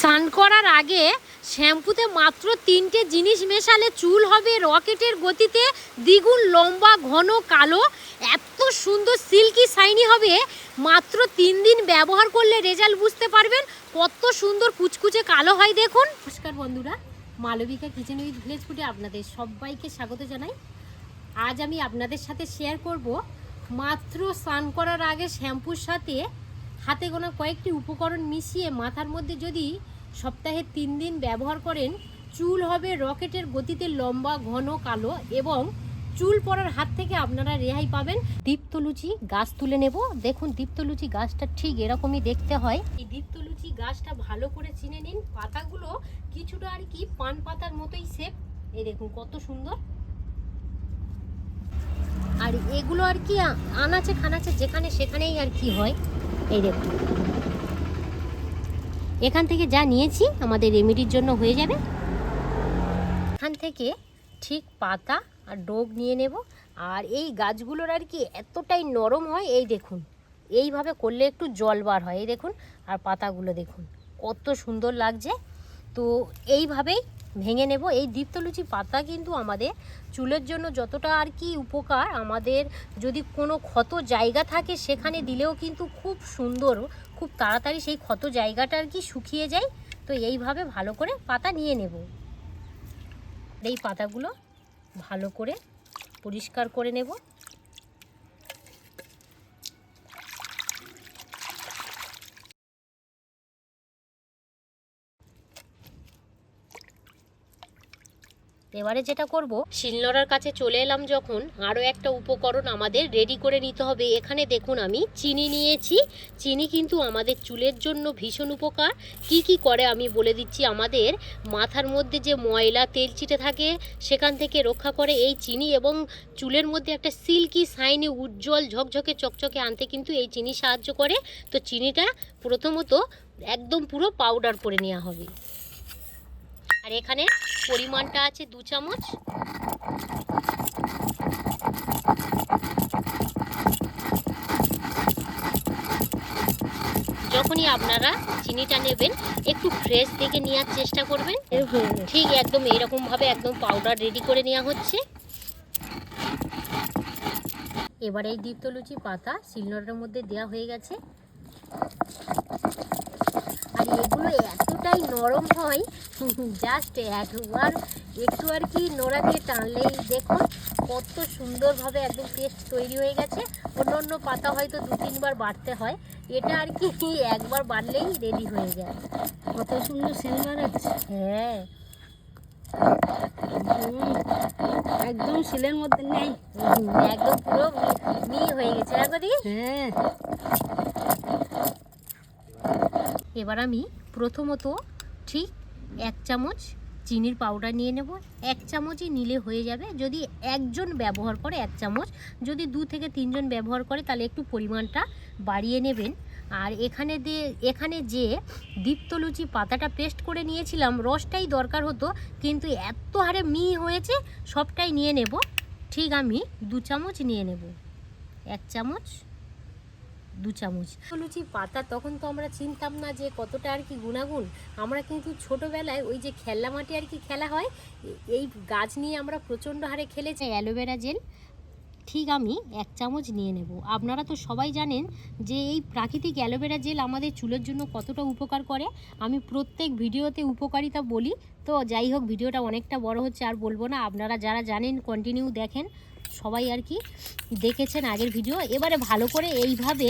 স্নান করার আগে শ্যাম্পুতে মাত্র তিনটে জিনিস মেশালে চুল হবে রকেটের গতিতে দ্বিগুণ লম্বা, ঘন, কালো। এত সুন্দর সিল্কি শাইনি হবে। মাত্র তিন দিন ব্যবহার করলে রেজাল্ট বুঝতে পারবেন। কত সুন্দর কুচকুচে কালো হয়, দেখুন। নমস্কার বন্ধুরা, মালবিকা কিচেন উইথ ভিলেজ ফুডে আপনাদের সবাইকে স্বাগত জানাই। আজ আমি আপনাদের সাথে শেয়ার করব মাত্র স্নান করার আগে শ্যাম্পুর সাথে হাতে গোনা কয়েকটি উপকরণ মিশিয়ে মাথার মধ্যে যদি সপ্তাহে তিন দিন ব্যবহার করেন, চুল হবে রকেটের গতিতে লম্বা, ঘন, কালো এবং চুল পড়ার হাত থেকে আপনারা রেহাই পাবেন। দীপ্তলুচি গাছ তুলে নেব। দেখুন, দীপ্তলুচি গাছটা ঠিক এরকমই দেখতে হয়। এই দীপ্তলুচি গাছটা ভালো করে চিনে নিন। পাতাগুলো কিছুটা আর কি পান পাতার মতোই শেপ এই দেখুন, কত সুন্দর। আর এগুলো আর কি আনাচে খানাচে যেখানে সেখানেই আর কি হয়। এই দেখুন। এখান থেকে যা নিয়েছি আমাদের রেমেডির জন্য হয়ে যাবে। এখান থেকে ঠিক পাতা আর ডোব নিয়ে নেব। আর এই গাছগুলোর আর কি এতটাই নরম হয়, এই দেখুন। এইভাবে করলে একটু জল বার হয়, এই দেখুন। আর পাতাগুলো দেখুন, কত সুন্দর লাগছে। তো এইভাবেই ভেঙে নেব। এই দীপ্তলুচি পাতা কিন্তু আমাদের চুলের জন্য যতটা আর কি উপকার, আমাদের যদি কোনো ক্ষত জায়গা থাকে সেখানে দিলেও কিন্তু খুব সুন্দর, খুব তাড়াতাড়ি সেই ক্ষত জায়গাটা আর কি শুকিয়ে যায়। তো এইভাবে ভালো করে পাতা নিয়ে নেব। এই পাতাগুলো ভালো করে পরিষ্কার করে নেব। এবারে যেটা করব, শিলনোড়ার কাছে চলে এলাম যখন আরও একটা উপকরণ আমাদের রেডি করে নিতে হবে। এখানে দেখুন আমি চিনি নিয়েছি। চিনি কিন্তু আমাদের চুলের জন্য ভীষণ উপকার। কি কি করে আমি বলে দিচ্ছি, আমাদের মাথার মধ্যে যে ময়লা তেল চিটে থাকে, সেখান থেকে রক্ষা করে এই চিনি এবং চুলের মধ্যে একটা সিল্কি, শাইনি, উজ্জ্বল, ঝকঝকে, চকচকে আনতে কিন্তু এই চিনি সাহায্য করে। তো চিনিটা প্রথমত একদম পুরো পাউডার করে নেওয়া হবে। আর এখানে পরিমাণটা আছে দু চামচ। যখনই আপনারা চিনিটা নেবেন একটু ফ্রেশ দেখে নেওয়ার চেষ্টা করবেন। ঠিক একদম এরকম ভাবে একদম পাউডার রেডি করে নেওয়া হচ্ছে। এবার এই দীপ্তলুচি পাতা শিলনোড়ার মধ্যে দেওয়া হয়ে গেছে। এগুলো এতটাই নরম হয় জাস্ট একবার একটু আর কি নোড়া দিয়ে টানলেই দেখুন কত সুন্দরভাবে একদম পেস্ট তৈরি হয়ে গেছে। অন্য অন্য পাতা হয়তো দু তিনবার বাড়তে হয় এটা আর কি একবার বাড়লেই রেডি হয়ে যায়। কত সুন্দর সেন্ট বেরোচ্ছে হ্যাঁ। একদম শিলের মধ্যে নেই। একদম পুরো মি- হয়ে গেছে দেখি হ্যাঁ। এবার আমি প্রথমত ঠিক এক চামচ চিনির পাউডার নিয়ে নেব। এক চামচই নিলে হয়ে যাবে। যদি একজন ব্যবহার করে এক চামচ, যদি দু থেকে তিনজন ব্যবহার করে, তাহলে একটু পরিমাণটা বাড়িয়ে নেবেন। আর এখানে যে এখানে যে দীপ্তলুচি পাতাটা পেস্ট করে নিয়েছিলাম, রসটাই দরকার হতো, কিন্তু এত হারে মিহি হয়েছে, সবটাই নিয়ে নেব। ঠিক আমি দু চামচ নিয়ে নেব। এক চামচ দু চামচ। লুচি পাতা তখন তো আমরা চিনতাম না যে কতটা আর কি গুণাগুণ। আমরা কিন্তু ছোটোবেলায় ওই যে খেলনা মাটি আর কি খেলা হয় এই গাছ নিয়ে আমরা প্রচণ্ড হারে খেলেছি। অ্যালোভেরা জেল ঠিক আমি এক চামচ নিয়ে নেব। আপনারা তো সবাই জানেন যে এই প্রাকৃতিক অ্যালোভেরা জেল আমাদের চুলের জন্য কতটা উপকার করে। আমি প্রত্যেক ভিডিওতে উপকারিতা বলি। তো যাই হোক ভিডিওটা অনেকটা বড় হচ্ছে আর বলব না। আপনারা যারা জানেন কন্টিনিউ দেখেন। সবাই আর কি দেখেছেন আগের ভিডিও এবারে ভালো করে এইভাবে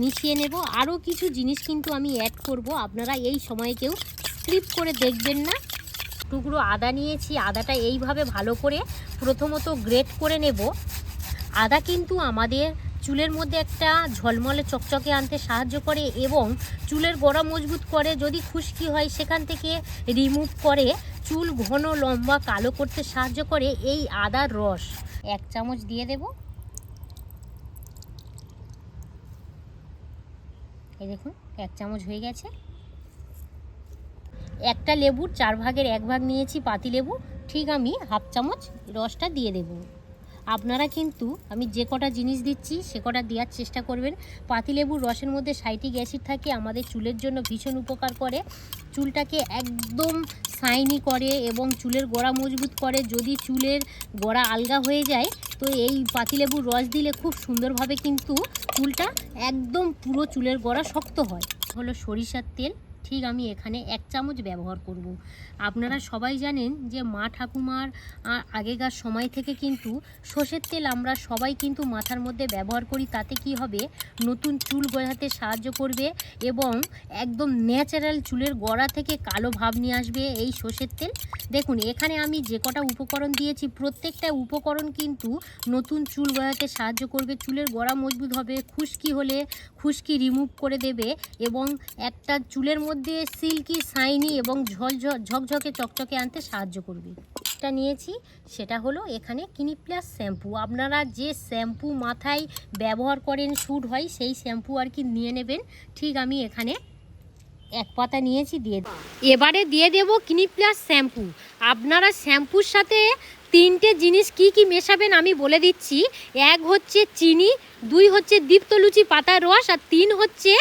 মিশিয়ে নেব। আরও কিছু জিনিস কিন্তু আমি অ্যাড করব। আপনারা এই সময়ে কেউ স্লিপ করে দেখবেন না। টুকরো আদা নিয়েছি। আদাটা এইভাবে ভালো করে প্রথমত গ্রেট করে নেব। আদা কিন্তু আমাদের চুলের মধ্যে একটা ঝলমলে চকচকে আনতে সাহায্য করে এবং চুলের গোড়া মজবুত করে। যদি খুশকি হয়, সেখান থেকে রিমুভ করে। চুল ঘন, লম্বা, কালো করতে সাহায্য করে এই আদার রস। এক চামচ দিয়ে দেব। এই দেখুন, এক চামচ হয়ে গেছে। একটা লেবুর চার ভাগের এক ভাগ নিয়েছি পাতি লেবু। ঠিক আমি হাফ চামচ রসটা দিয়ে দেব। আপনারা কিন্তু আমি যে কটা জিনিস দিচ্ছি, সে কটা দেওয়ার চেষ্টা করবেন। পাতিলেবুর রসের মধ্যে সাইটিক অ্যাসিড থাকে, আমাদের চুলের জন্য ভীষণ উপকার করে। চুলটাকে একদম সাইনি করে এবং চুলের গোড়া মজবুত করে। যদি চুলের গোড়া আলগা হয়ে যায়, তো এই পাতিলেবুর রস দিলে খুব সুন্দরভাবে কিন্তু চুলটা একদম পুরো চুলের গোড়া শক্ত হয়। হলো সরিষার তেল। ঠিক আমি এখানে এক চামচ ব্যবহার করব। আপনারা সবাই জানেন যে মা ঠাকুমার আগেকার সময় থেকে কিন্তু সর্ষের তেল আমরা সবাই কিন্তু মাথার মধ্যে ব্যবহার করি তাতে কি হবে? নতুন চুল গজাতে সাহায্য করবে এবং একদম ন্যাচারাল চুলের গোড়া থেকে কালো ভাব নিয়ে আসবে এই সর্ষের তেল। দেখুন এখানে আমি যে কটা উপকরণ দিয়েছি প্রত্যেকটা উপকরণ কিন্তু নতুন চুল গজাতে সাহায্য করবে। চুলের গোড়া মজবুত হবে খুশকি হলে খুশকি রিমুভ করে দেবে এবং একটা চুলের মধ্যে সিল্কি শাইনি এবং ঝল ঝকঝকে, চকচকে আনতে সাহায্য করবে। এটা নিয়েছি, সেটা হলো এখানে কিনি প্লাস শ্যাম্পু। আপনারা যে শ্যাম্পু মাথায় ব্যবহার করেন, শ্যুট হয়, সেই শ্যাম্পু আর কি নিয়ে নেবেন। ঠিক আমি এখানে এক পাতা নিয়েছি, দিয়ে। এবারে দিয়ে দেব কিনি প্লাস শ্যাম্পু। আপনারা শ্যাম্পুর সাথে তিনটে জিনিস কি কি মেশাবেন আমি বলে দিচ্ছি। এক হচ্ছে চিনি, দুই হচ্ছে দীপ্তলুচি পাতার রস, আর তিন হচ্ছে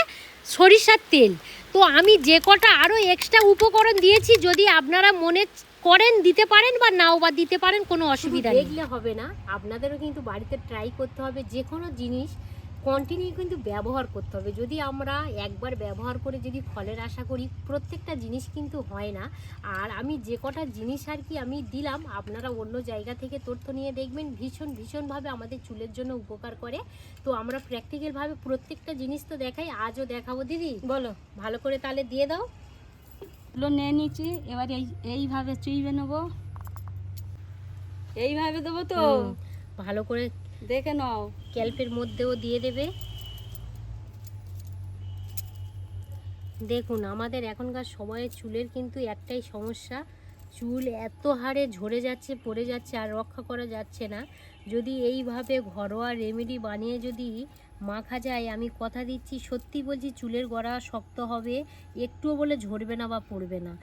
সরিষার তেল। তো আমি যে কটা আরও এক্সট্রা উপকরণ দিয়েছি যদি আপনারা মনে করেন দিতে পারেন বা নাও বা দিতে পারেন কোনো অসুবিধা দেখলে হবে না। আপনাদেরও কিন্তু বাড়িতে ট্রাই করতে হবে যে কোনো জিনিস। কন্টিনিউ কিন্তু ব্যবহার করতে হবে। যদি আমরা একবার ব্যবহার করে যদি ফলের আশা করি প্রত্যেকটা জিনিস কিন্তু হয় না। আর আমি যে কটা জিনিস আর কি আমি দিলাম আপনারা অন্য জায়গা থেকে তথ্য নিয়ে দেখবেন ভীষণ ভীষণভাবে আমাদের চুলের জন্য উপকার করে। তো আমরা প্র্যাকটিক্যালভাবে প্রত্যেকটা জিনিস তো দেখাই আজও দেখাবো দিদি। বলো। ভালো করে তাহলে দিয়ে দাও। এগুলো নিয়ে নিচ্ছি এবার এই এইভাবে চুইবে নেব। এইভাবে দেবো তো? ভালো করে দেখে নাও। ক্যাল্পের মধ্যেও দিয়ে দেবে। দেখুন, আমাদের এখনকার সময়ে চুলের কিন্তু একটাই সমস্যা, চুল এত হারে ঝরে যাচ্ছে, পড়ে যাচ্ছে আর রক্ষা করা যাচ্ছে না। যদি এইভাবে ঘরোয়া রেমেডি বানিয়ে যদি মাখা যায়, আমি কথা দিচ্ছি, সত্যি বলছি, চুলের গড়া শক্ত হবে, একটুও বলে ঝরবে না বা পড়বে না।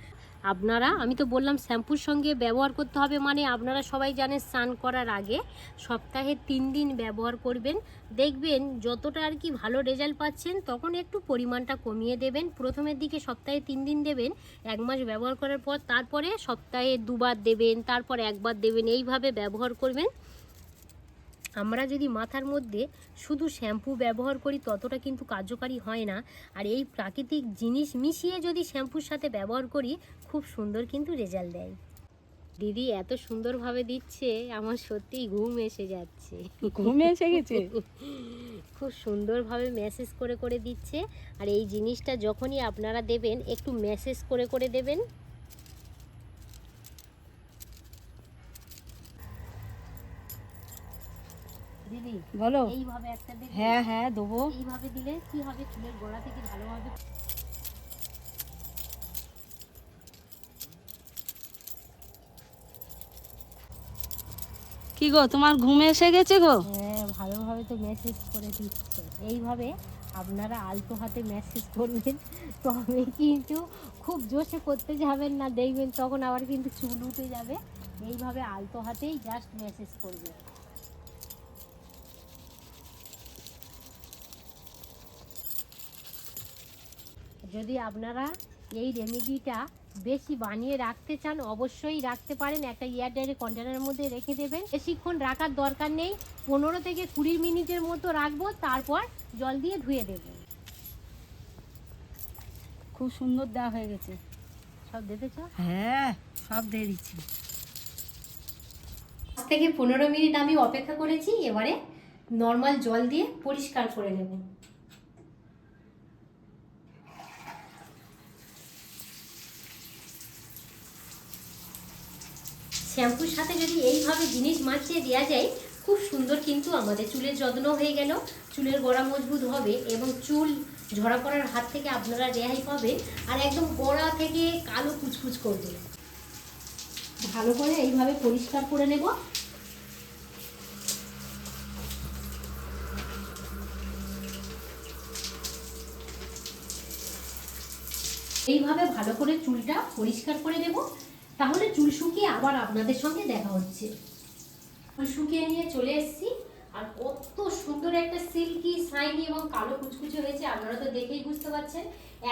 আপনারা, আমি তো বললাম শ্যাম্পুর সঙ্গে ব্যবহার করতে হবে মানে আপনারা সবাই জানেন স্নান করার আগে সপ্তাহে তিন দিন ব্যবহার করবেন। দেখবেন যতটা আর কি ভালো রেজাল্ট পাচ্ছেন তখন একটু পরিমাণটা কমিয়ে দেবেন। প্রথমের দিকে সপ্তাহে তিন দিন দেবেন, এক মাস ব্যবহার করার পর তারপরে সপ্তাহে দুবার দেবেন, তারপর একবার দেবেন, এইভাবে ব্যবহার করবেন। আমরা যদি মাথার মধ্যে শুধু শ্যাম্পু ব্যবহার করি ততটা কিন্তু কার্যকারী হয় না। আর এই প্রাকৃতিক জিনিস মিশিয়ে যদি শ্যাম্পুর সাথে ব্যবহার করি খুব সুন্দর কিন্তু রেজাল্ট দেয়। দিদি এত সুন্দরভাবে দিচ্ছে আমার সত্যিই ঘুম এসে যাচ্ছে। ঘুম এসে গেছে? খুব সুন্দরভাবে মেসেজ করে করে দিচ্ছে। আর এই জিনিসটা যখনই আপনারা দেবেন একটু মেসেজ করে করে দেবেন। দিদি বলো। এইভাবে একটা দেবেন হ্যাঁ হ্যাঁ দেবো। এইভাবে দিলে কি হবে? চুলের গোড়া থেকে ভালোভাবে কি গো তোমার ঘুমে এসে গেছে গো? হ্যাঁ ভালোভাবে তো মেসেজ করে দিচ্ছে। এইভাবে আপনারা আলতো হাতে মেসেজ করবেন তবে কিন্তু খুব জোশে করতে যাবেন না দেখবেন তখন আবার কিন্তু চুল উঠে যাবে। এইভাবে আলতো হাতেই জাস্ট মেসেজ করবে। যদি আপনারা এই রেমিডিটা বেশি বানিয়ে রাখতে চান অবশ্যই রাখতে পারেন। একটা এয়ারটাইটের কন্টেনারের মধ্যে রেখে দেবেন। বেশিক্ষণ রাখার দরকার নেই। পনেরো থেকে কুড়ি মিনিটের মতো রাখব তারপর জল দিয়ে ধুয়ে দেবো। খুব সুন্দর দেওয়া হয়ে গেছে। সব দেখেছ হ্যাঁ সব দিয়ে দিচ্ছি। পাঁচ থেকে পনেরো মিনিট আমি অপেক্ষা করেছি এবারে নর্মাল জল দিয়ে পরিষ্কার করে নেব। শ্যাম্পুর সাথে যদি এইভাবে জিনিস মাখিয়ে দেওয়া যায়, খুব সুন্দর কিন্তু আমাদের চুলের যত্ন হয়ে গেল। চুলের গোড়া মজবুত হবে এবং চুল ঝরা পড়ার হাত থেকে আপনারা রেহাই পাবেন। আর একদম গোড়া থেকে কালো কুচকুচ করবে। ভালো করে এইভাবে পরিষ্কার করে নেব। এইভাবে ভালো করে চুলটা পরিষ্কার করে নেব। তাহলে চুল শুকিয়ে আবার আপনাদের সঙ্গে দেখা হচ্ছে। ফুল শুকিয়ে নিয়ে চলে এসেছি, আর কত সুন্দর একটা সিল্কি, শাইনি এবং কালো কুচকুচে হয়েছে, আপনারা তো দেখেই বুঝতে পারছেন,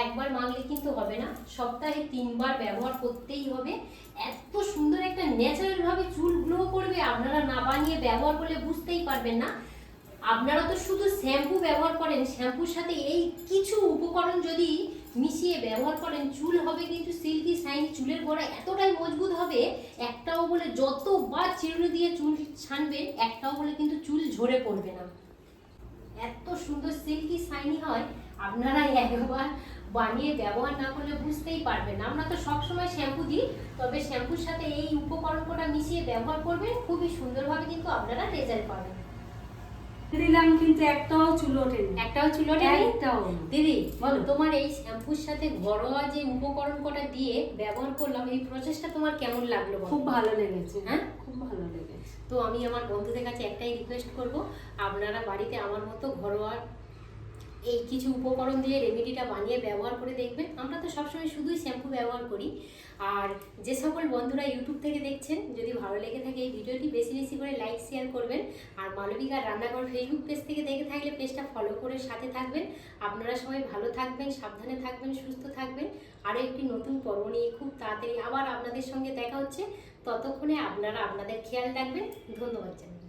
একবার মাখলে কিন্তু হবে না, সপ্তাহে তিনবার ব্যবহার করতেই হবে। এত সুন্দর একটা ন্যাচারাল ভাবে চুল গ্লো করবে, আপনারা না বানিয়ে ব্যবহার করলে বুঝতেই পারবেন না। আপনারা তো শুধু শ্যাম্পু ব্যবহার করেন, শ্যাম্পুর সাথে এই কিছু উপকরণ যদি মিশিয়ে ব্যবহার করেন, চুল হবে কিন্তু সিল্কি শাইনি চুলের গোড়া এতটাই মজবুত হবে, একটাও বলে যতবার চিরুনি দিয়ে চুল ছানবেন, একটাও বলে কিন্তু চুল ঝরে পড়বে না। এত সুন্দর সিল্কি সাইনি হয়, আপনারা একবার বানিয়ে ব্যবহার না করলে বুঝতেই পারবেন না। আমরা তো সবসময় শ্যাম্পু দিই, তবে শ্যাম্পুর সাথে এই উপকরণটা মিশিয়ে ব্যবহার করবেন, খুবই সুন্দরভাবে কিন্তু আপনারা রেজাল্ট পাবেন। দিলাম কিন্তু একটাও চুল ওঠেনি একটাও চুল ওঠেনি? একটাও দিদি বলো। তোমার এই শ্যাম্পুর সাথে ঘরোয়া যে উপকরণ কটা দিয়ে ব্যবহার করলাম এই প্রসেসটা তোমার কেমন লাগল খুব ভালো লেগেছে হ্যাঁ? খুব ভালো লেগেছে তো আমি আমার বন্ধুদের কাছে একটাই রিকোয়েস্ট করব আপনারা বাড়িতে আমার মতো ঘরোয়া এই কিছু উপকরণ দিয়ে রেমেডিটা বানিয়ে ব্যবহার করে দেখবেন। আমরা তো সবসময় শুধুই শ্যাম্পু ব্যবহার করি। আর যে সকল বন্ধুরা ইউটিউব থেকে দেখছেন, যদি ভালো লেগে থাকে এই ভিডিওটি, বেশি বেশি করে লাইক শেয়ার করবেন। আর মালবিকা রান্নাঘর ফেসবুক পেজ থেকে দেখে থাকলে পেজটা ফলো করে সাথে থাকবেন। আপনারা সবাই ভালো থাকবেন, সাবধানে থাকবেন, সুস্থ থাকবেন। আরও একটি নতুন পর্ব নিয়ে খুব তাড়াতাড়ি আবার আপনাদের সঙ্গে দেখা হচ্ছে। ততক্ষণে আপনারা আপনাদের খেয়াল রাখবেন। ধন্যবাদ জানাই।